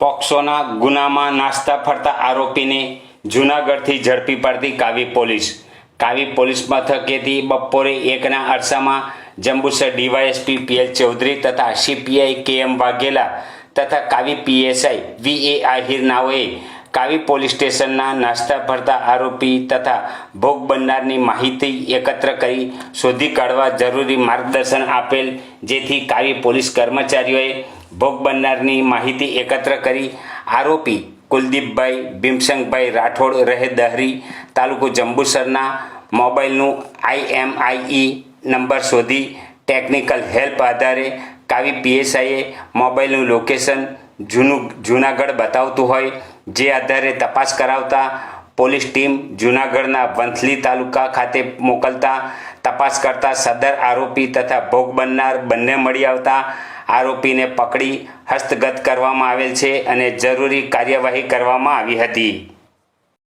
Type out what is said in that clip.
પોક્સોના ગુનામાં નાસ્તા ફરતા આરોપીને જૂનાગઢથી ઝડપી પાડતી કાવી પોલીસ. કાવી પોલીસ મથકેથી બપોરે એકના અરસામાં જંબુસર ડીવાયએસપી પીએલ ચૌધરી તથા સીપીઆઈ કે એમ વાઘેલા તથા Kavi PSI V A Ahir નાઓએ Kavi police સ્ટેશનના નાસ્તા ભરતા આરોપી તથા ભોગ બનનારની માહિતી એકત્ર કરી શોધી કાઢવા જરૂરી માર્ગદર્શન આપેલ, જેથી કાવી પોલીસ કર્મચારીઓએ ભોગ બનનારની માહિતી એકત્ર કરી આરોપી કુલદીપભાઈ, ભીમસંગભાઈ રાઠોડ રહે દહરી તાલુકો જંબુસરના મોબાઈલનું આઈએમઆઈઈ નંબર શોધી ટેકનિકલ હેલ્પ આધારે કાવી પીએસઆઈએ મોબાઈલનું લોકેશન જૂનું જૂનાગઢ બતાવતું હોય જે આધારે તપાસ કરાવતા પોલીસ ટીમ જૂનાગઢના વંથલી તાલુકા ખાતે મોકલતા તપાસ કરતા સદર આરોપી તથા ભોગ બનનાર બંને મળી આવતા આરોપીને પકડી હસ્તગત કરવામાં આવેલ છે અને જરૂરી કાર્યવાહી કરવામાં આવી હતી.